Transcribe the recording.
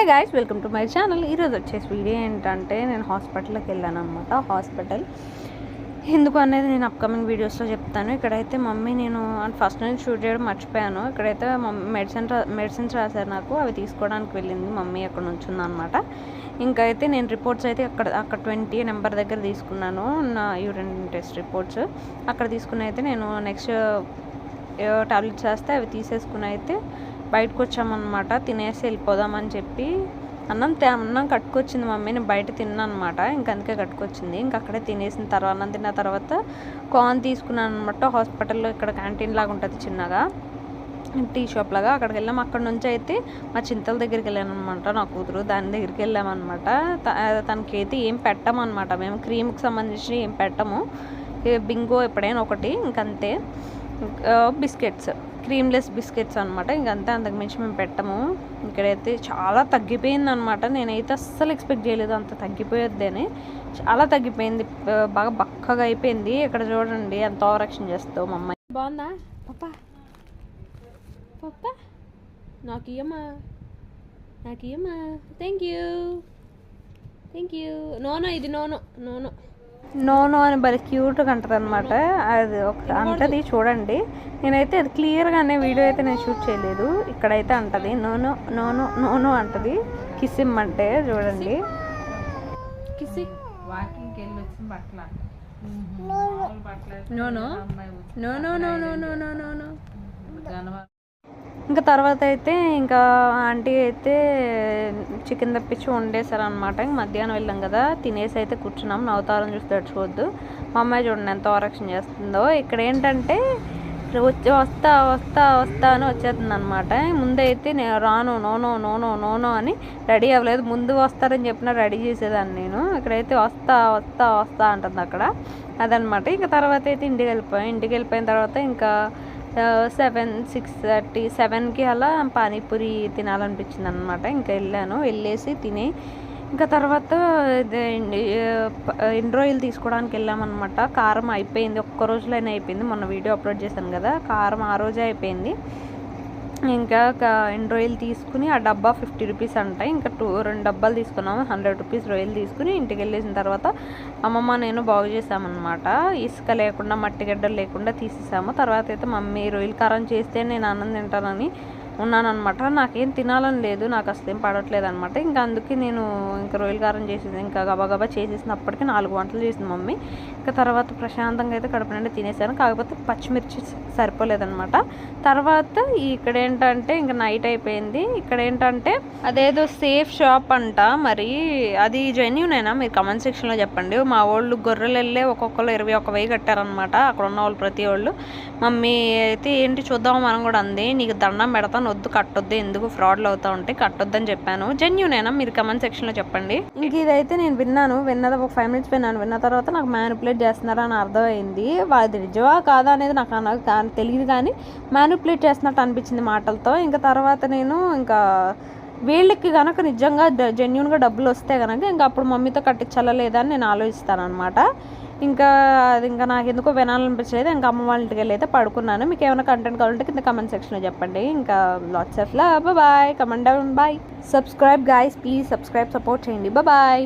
Hey guys welcome to my channel ఈరోజు వచ్చేసి video ఏంటంటే నేను హాస్పిటల్కి వెళ్ళాను అనమాట హాస్పిటల్ ఎందుకు అనేది నేను అప్కమింగ్ వీడియోస్లో చెప్తాను. ఇక్కడైతే మమ్మీ నేను ఫస్ట్ నుంచి షూట్ చేయడం మర్చిపోయాను. ఇక్కడైతే మెడిసిన్ మెడిసిన్స్ రాశారు నాకు. అవి తీసుకోవడానికి వెళ్ళింది మమ్మీ అక్కడ నుంచి ఉందన్నమాట ఇంకా అయితే నేను రిపోర్ట్స్ అయితే అక్కడ అక్కడ ట్వంటీ నెంబర్ దగ్గర తీసుకున్నాను. నా యూరిన్ టెస్ట్ రిపోర్ట్స్ అక్కడ తీసుకుని అయితే నేను నెక్స్ట్ టాబ్లెట్స్ రాస్తే అవి తీసేసుకుని అయితే బయటకు వచ్చామన్నమాట తినేసి వెళ్ళిపోదామని చెప్పి. అన్నం తే- అన్నం కట్టుకొచ్చింది మమ్మీ నేను బయట తిన్నాను అనమాట ఇంక అందుకే కట్టుకొచ్చింది. ఇంక అక్కడే తినేసిన తర్వాత అన్నం తిన్న తర్వాత కార్న్ తీసుకున్నాను అనమాట హాస్పిటల్లో ఇక్కడ క్యాంటీన్ లాగా ఉంటుంది చిన్నగా. టీ షాప్ లాగా అక్కడికి వెళ్ళాం. అక్కడ నుంచి అయితే మా చింతల దగ్గరికి వెళ్ళాను అనమాట నా కూతురు దాని దగ్గరికి వెళ్ళామన్నమాట. తనకి అయితే ఏం పెట్టమన్నమాట మేము క్రీమ్కి సంబంధించి ఏం పెట్టము. బింగో ఎప్పుడైనా ఒకటి ఇంకంతే. బిస్కెట్స్. క్రీమ్లెస్ బిస్కెట్స్ అనమాట ఇంకంతే అంతకు మించి మేము పెట్టము. ఇక్కడైతే చాలా తగ్గిపోయింది అనమాట నేనైతే అస్సలు ఎక్స్పెక్ట్ చేయలేదు అంత తగ్గిపోయొద్దని చాలా తగ్గిపోయింది. బాగా బక్కగా అయిపోయింది. ఇక్కడ చూడండి ఎంత ఓవరాక్షన్ చేస్తావు మా అమ్మాయి. బాగుందా? పప్ప. పప్ప. నాకు ఇయ్యమ్మా. నాకు ఇయ్యమ్మా. Thank you thank you no no ఇది no no no no no no అని భలే క్యూట్గా అంటారు అనమాట అది ఒక అంటది చూడండి. నేనైతే అది క్లియర్గానే వీడియో అయితే నేను షూట్ చేయలేదు. ఇక్కడైతే అంటది నోనో నోనో నోనో అంటది. కిసిమ్ అంటే చూడండి. No no. No no. No no no no no no ఇంకా తర్వాత అయితే ఇంకా ఆంటీ అయితే చికెన్ తెప్పించి వండేశారు అనమాట ఇంక మధ్యాహ్నం వెళ్ళాం కదా తినేసి అయితే కూర్చున్నాం. నవతారం చూసి తడుచుకోవద్దు మా అమ్మాయి చూడండి ఎంత ఆరక్షణ చేస్తుందో. ఇక్కడ ఏంటంటే వచ్చి వస్తా వస్తా వస్తా అని వచ్చేస్తుంది అనమాట ముందైతే నేను రాను no no no no no no అని రెడీ అవ్వలేదు. ముందు వస్తారని చెప్పిన రెడీ చేసేదాన్ని నేను. ఇక్కడైతే వస్తా వస్తా వస్తా అంటుంది అక్కడ. అదనమాట ఇంకా తర్వాత అయితే ఇంటికి వెళ్ళిపోయాం. ఇంటికి వెళ్ళిపోయిన తర్వాత ఇంకా సెవెన్ సిక్స్ థర్టీ సెవెన్కి అలా పానీపూరి తినాలనిపించింది అనమాట ఇంకా వెళ్ళాను. వెళ్ళేసి తిని ఇంకా తర్వాత ఇదే తీసుకోవడానికి వెళ్ళామన్నమాట. కారం అయిపోయింది. ఒక్క రోజులోనే అయిపోయింది. మొన్న వీడియో అప్లోడ్ చేశాను కదా. కారం ఆ రోజే అయిపోయింది. ఇంకా క- ఎన్ని రొయ్యలు తీసుకుని ఆ డబ్బా ఫిఫ్టీ రూపీస్ అంట. ఇంకా టూ రెండు డబ్బాలు తీసుకున్నాము. హండ్రెడ్ రూపీస్ రొయ్యలు తీసుకుని ఇంటికి వెళ్ళేసిన తర్వాత అమ్మమ్మ నేను బాగు చేసామన్నమాట ఇసుక లేకుండా మట్టి గడ్డలు లేకుండా తీసేసాము. తర్వాత అయితే మమ్మీ రొయ్యల కారం చేస్తే నేను ఆనందం తింటానని ఉన్నానమాట నాకేం తినాలని లేదు నాకు అసలు ఏం పడట్లేదు అనమాట ఇంకా అందుకే నేను ఇంకా రొయ్యల కారం చేసింది ఇంకా గబగబా చేసేసినప్పటికీ నాలుగు వంటలు చేసింది మమ్మీ. ఇంకా తర్వాత ప్రశాంతంగా అయితే కడుపు నుండి తినేసాను. కాకపోతే పచ్చిమిర్చి సరిపోలేదనమాట తర్వాత ఇక్కడ ఏంటంటే ఇంకా నైట్ అయిపోయింది. ఇక్కడ ఏంటంటే అదేదో సేఫ్ షాప్ అంట. మరి అది జెన్యునేనా? మీరు కమెంట్ సెక్షన్లో చెప్పండి. మా వాళ్ళు గొర్రెలు వెళ్ళే ఒక్కొక్కరు ఇరవై ఒక్క వెయ్యి కట్టారనమాట అక్కడ ఉన్న వాళ్ళు ప్రతి వాళ్ళు. మమ్మీ అయితే ఏంటి చూద్దాం మనం కూడా అంది. నీకు దండం పెడతాను వద్దు కట్టొద్దు ఎందుకు ఫ్రాడ్లు అవుతా ఉంటాయి కట్టొద్దని చెప్పాను. జెన్యునేనా మీరు కమెంట్ సెక్షన్లో చెప్పండి. ఇంక ఇదైతే నేను విన్నాను. విన్నది ఒక ఫైవ్ మినిట్స్ విన్నాను. విన్న తర్వాత నాకు మ్యానిపులేట్ చేస్తున్నారని అర్థమైంది. వాళ్ళది నిజమా కాదా అనేది నాకు తెలియదు కానీ మ్యానిపులేట్ చేస్తున్నట్టు అనిపించింది మాటలతో. ఇంకా తర్వాత నేను ఇంకా వీళ్ళకి కనుక నిజంగా జెన్యున్గా డబ్బులు వస్తే కనుక ఇంకా అప్పుడు మమ్మీతో కట్టించాలా లేదా అని నేను ఆలోచిస్తాను అనమాట ఇంకా అది ఇంకా నాకు ఎందుకో వినాలనిపించలేదు. ఇంకా అమ్మ వాళ్ళ ఇంటికి వెళ్ళి అయితే పడుకున్నాను. మీకు ఏమైనా కంటెంట్ కావాలంటే కింద కమెంట్ సెక్షన్లో చెప్పండి. ఇంకా lots of love bye comment down bye subscribe guys please subscribe support చేయండి. బాయ్